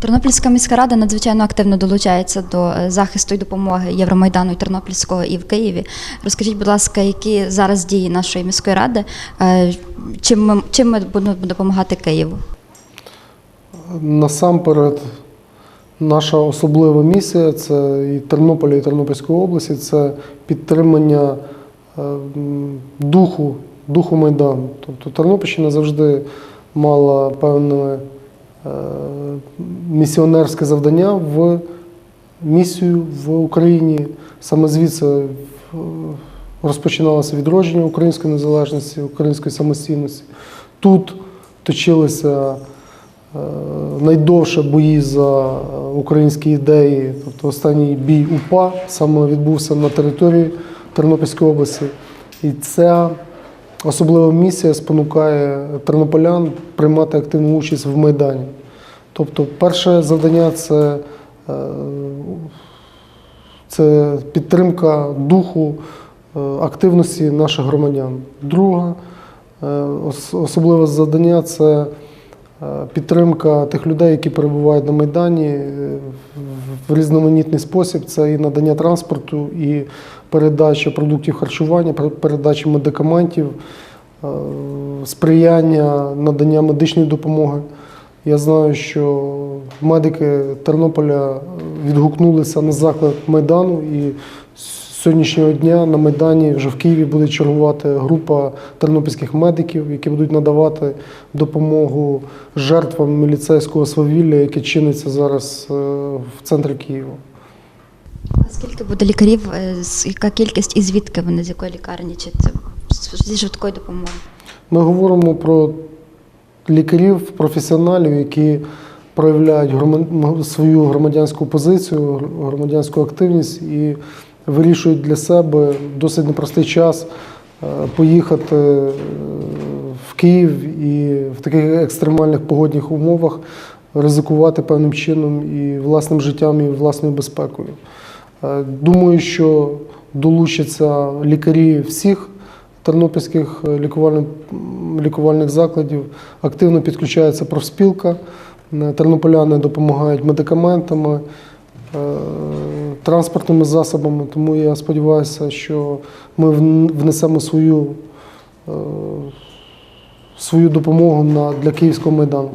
Тернопільська міська рада надзвичайно активно долучається до е, захисту і допомоги Євромайдану і Тернопільського і в Києві. Розкажіть, будь ласка, які зараз дії нашої міської ради? Е, Чим ми, чим ми будемо допомагати Києву? Насамперед, наша особлива місія це і Тернополя, і Тернопільської області це підтримання е, духу, духу Майдану. Тобто Тернопільщина завжди мала певне місіонерське завдання в місію в Україні. Саме звідси розпочиналося відродження української незалежності, української самостійності. Тут точилися е, найдовше бої за е, українські ідеї. Тобто останній бій УПА саме відбувся на території Тернопільської області. І ця особлива місія спонукає тернополян приймати активну участь в Майдані. Тобто, перше завдання це, е, це підтримка духу е, активності наших громадян. Друге, е, особливе завдання це підтримка тих людей, які перебувають на Майдані в- різноманітний спосіб. Це і надання транспорту, і передача продуктів харчування, пер- передача медикаментів, е, сприяння надання медичної допомоги. Я знаю, що медики Тернополя відгукнулися на заклик Майдану, і з сьогоднішнього дня на Майдані вже в Києві буде чергувати група тернопільських медиків, які будуть надавати допомогу жертвам міліцейського свавілля, яке чиниться зараз е, в центрі Києва. А Скільки буде лікарів? е, Яка кількість і звідки вони з якої лікарні? Чи це зі швидкої допомоги? Ми говоримо про лікарів, професіоналів, які проявляють свою громадянську позицію, громадянську активність і вирішують для себе досить непростий час е, поїхати е, в Київ і в таких екстремальних погодних умовах ризикувати певним чином і власним життям, і власною безпекою. Е, Думаю, що долучаться лікарі всіх тернопільських лікувальних, закладів. Активно підключається профспілка. Тернополяни допомагають медикаментами, транспортними засобами. Тому я сподіваюся, що ми внесемо свою, е, свою допомогу для Київського майдану.